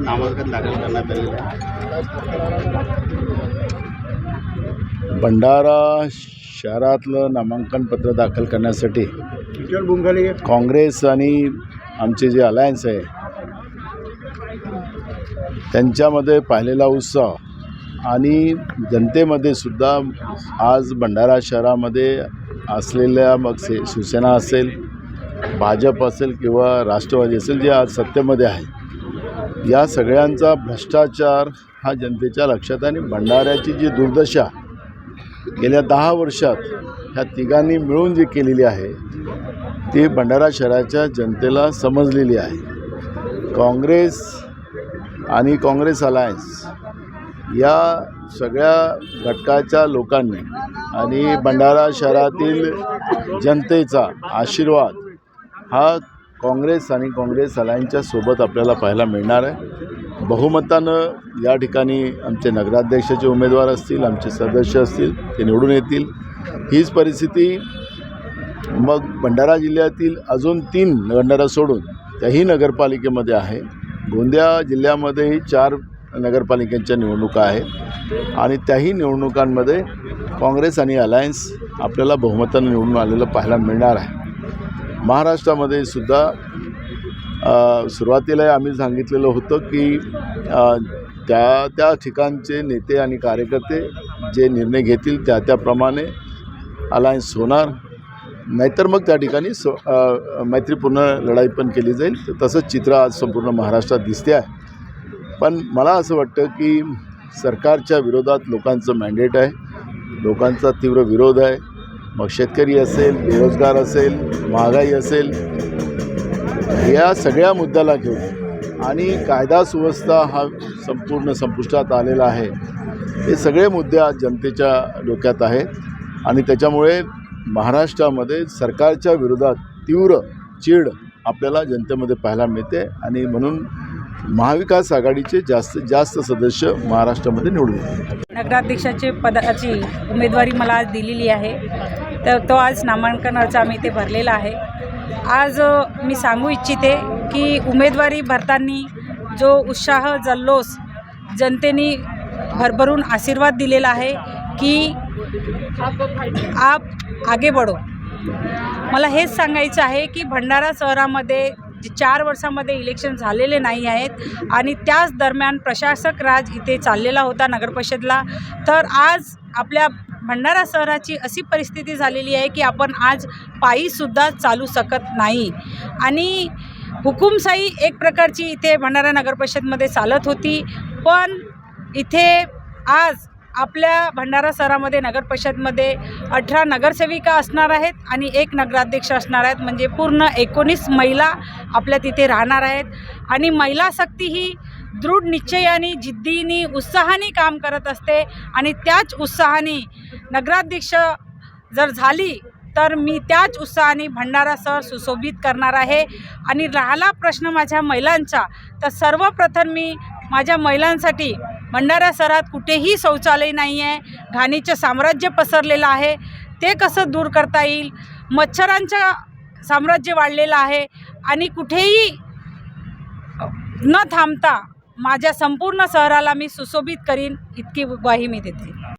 नामांकन दाखल करण्यात आलेलं आहे. भंडारा शहरातलं नामांकन पत्र दाखल करण्यासाठी काँग्रेस आणि आमचे जे अलायन्स आहे त्यांच्यामध्ये पाहिलेला उत्साह आणि जनतेमध्ये सुद्धा आज भंडारा शहरामध्ये असलेल्या मग से शिवसेना असेल भाजप असेल किंवा राष्ट्रवादी असेल जे आज सत्तेमध्ये आहे. या सगळ्यांचा भ्रष्टाचार हा जनतेच्या लक्षात आणि भंडाऱ्याची जी दुर्दशा गेल्या दहा वर्षात ह्या तिघांनी मिळून जी केलेली आहे ती भंडारा शहराच्या जनतेला समजलेली आहे. काँग्रेस आणि काँग्रेस अलायन्स या सगळ्या घटकाच्या लोकांनी आणि भंडारा शहरातील जनतेचा आशीर्वाद हा काँग्रेस आणि काँग्रेस अलायन्सच्या सोबत आपल्याला पाहायला मिळणार आहे. बहुमतानं या ठिकाणी आमचे नगराध्यक्षाचे उमेदवार असतील आमचे सदस्य असतील ते निवडून येतील. हीच परिस्थिती मग भंडारा जिल्ह्यातील अजून तीन भंडारा सोडून त्याही नगरपालिकेमध्ये आहे. गोंदिया जिल्ह्यामध्येही चार नगरपालिकांच्या निवडणुका आहेत आणि त्याही निवडणुकांमध्ये काँग्रेस आणि अलायन्स आपल्याला बहुमतानं निवडून आलेलं पाहायला मिळणार आहे. महाराष्ट्रामध्ये सुद्धा सुरुवातीला आम्ही सांगितलेलं होतं की त्या त्या ठिकाणचे नेते आणि कार्यकर्ते जे निर्णय घेतील त्या त्याप्रमाणे अलायन्स होणार. नाहीतर मग त्या ठिकाणी स मैत्रीपूर्ण लढाई पण केली जाईल. तर तसंच चित्र आज संपूर्ण महाराष्ट्रात दिसते आहे. पण मला असं वाटतं की सरकारच्या विरोधात लोकांचं मॅन्डेट आहे. लोकांचा तीव्र विरोध आहे. मग शेतकरी असेल बेरोजगार असेल महागाई असेल या सगळ्या मुद्द्याला घेऊन आणि कायदा सुव्यवस्था हा संपूर्ण संपुष्टात आलेला आहे हे सगळे मुद्दे आज जनतेच्या डोक्यात आहेत आणि त्याच्यामुळे महाराष्ट्रामध्ये सरकारच्या विरोधात तीव्र चीड आपल्याला जनतेमध्ये पाहायला मिळते आणि म्हणून महाविकास आघाडीचे जास्तीत जास्त सदस्य महाराष्ट्रामध्ये निवडून नगराध्यक्षाचे पदाची उमेदवारी मला आज दिलेली आहे. तर तो आज नामांकन अर्ज आम्ही इथे भरलेला आहे. आज मी सांगू इच्छिते की उमेदवारी भरताना जो उत्साह जल्लोष जनतेने भरभरून आशीर्वाद दिलेला आहे की आप आगे बढो. मला हेच सांगायचं आहे की भंडारा शहरामध्ये जे चार वर्षामध्ये इलेक्शन झालेले नाही आहेत आणि त्याच दरम्यान प्रशासक राज इथे चाललेला होता नगरपरिषदला तर आज आपल्या भंडारा शहराची अशी परिस्थिती झालेली आहे की आपण आज पायीसुद्धा चालू शकत नाही. आणि हुकुमशाही एक प्रकारची इथे भंडारा नगरपरिषदमध्ये चालत होती. पण इथे आज आपल्या भंडारा शहरामध्ये नगरपरिषदमध्ये अठरा नगरसेविका असणार आहेत आणि एक नगराध्यक्ष असणार आहेत. म्हणजे पूर्ण एकोणीस महिला आपल्या तिथे राहणार आहेत. आणि महिला शक्ती ही दृढ निश्चयाने जिद्दीने उत्साहाने काम करत असते. आणि त्याच उत्साहाने नगराध्यक्ष जर झाली तर मी त्याच उत्साहाने भंडारा शहर सुशोभित करणार आहे. आणि राहिला प्रश्न माझ्या महिलांचा तर सर्वप्रथम मी माझ्या महिलांसाठी भंडारा शहरात कुठेही शौचालय नाही आहे. घाणीचं साम्राज्य पसरलेलं आहे. ते कसं दूर करता येईल? मच्छरांचं साम्राज्य वाढलेलं आहे आणि कुठेही न थांबता माझ्या संपूर्ण शहराला मी सुशोभित करीन इतकी ग्वाही मी देते.